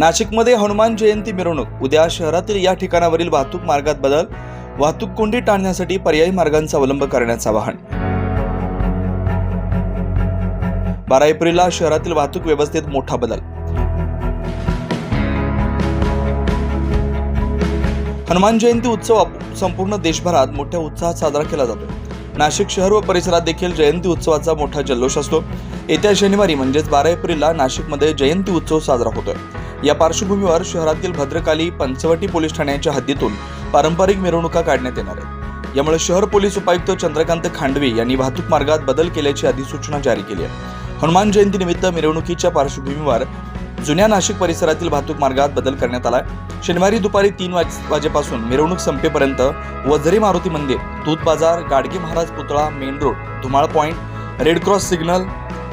नाशिकमध्ये हनुमान जयंती मिरवणूक. उद्या शहरातील या ठिकाणावरील वाहतूक मार्गात बदल. वाहतूक कोंडी टाळण्यासाठी पर्यायी मार्गांचा अवलंब करण्याचं आवाहन. बारा एप्रिलला शहरातील वाहतूक व्यवस्थेत मोठा बदल. हनुमान जयंती उत्सव संपूर्ण देशभरात मोठ्या उत्साहात साजरा केला जातो. नाशिक शहर व परिसरात देखील जयंती उत्सवाचा मोठा जल्लोष असतो. येत्या शनिवारी म्हणजेच बारा एप्रिलला नाशिकमध्ये जयंती उत्सव साजरा होतोय. या पार्श्वभूमीवर शहरातील भद्रकाली पंचवटी पोलीस ठाण्याच्या हद्दीतून पारंपरिक मिरवणुका काढण्यात येणार आहेत. यामुळे शहर पोलीस उपायुक्त चंद्रकांत खांडवे यांनी वाहतूक मार्गात बदल केल्याची अधिसूचना जारी केली आहे. हनुमान जयंतीनिमित्त मिरवणुकीच्या पार्श्वभूमीवर जुन्या नाशिक परिसरातील वाहतूक मार्गात बदल करण्यात आला शनिवारी दुपारी तीन वाज वाजेपासून मिरवणूक संपेपर्यंत वझरी मारुती मंदिर दूध बाजार गाडगे महाराज पुतळा main road Dhumal point red cross signal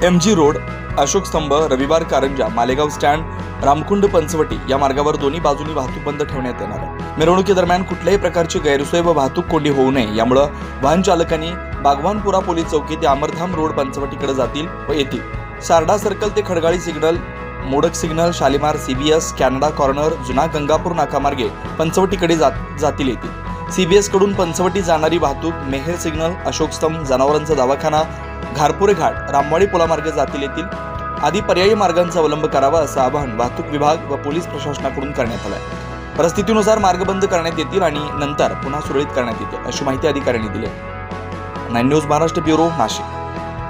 M G road Ashok Stambh Ravivar Karanja Malegaon stand Ramkund Panchavati या मार्गावर दोन्ही बाजूनी वाहतूक बंद ठेवण्यात येणार आहे. मिरवणुकीदरम्यान कुठल्याही प्रकारची गैरसोय व वाहतूक कोंडी होऊ नये. यामुळं वाहन चालकांनी बागवानपुरा पोलीस चौकी ते अमरधाम रोड पंचवटीकडे जातील व येतील. सारडा सर्कल ते Khadkali signal Modak signal Shalimar CBS Canada corner जुना गंगापूर नाकामार्गे पंचवटीकडे जात जातील येतील. सीबीएसकडून पंचवटी जाणारी वाहतूक मेहेर सिग्नल अशोक स्तंभ जनावरांचा दवाखाना घारपुरे घाट रामवाडी पुलामार्गे जातील येतील आदी पर्यायी मार्गांचा अवलंब करावा असं आवाहन वाहतूक विभाग व पोलीस प्रशासनाकडून करण्यात आलं आहे परिस्थितीनुसार मार्ग बंद करण्यात येतील आणि नंतर पुन्हा सुरळीत करण्यात येतील अशी माहिती अधिकाऱ्यांनी दिली आहे. Nine news Maharashtra bureau Nashik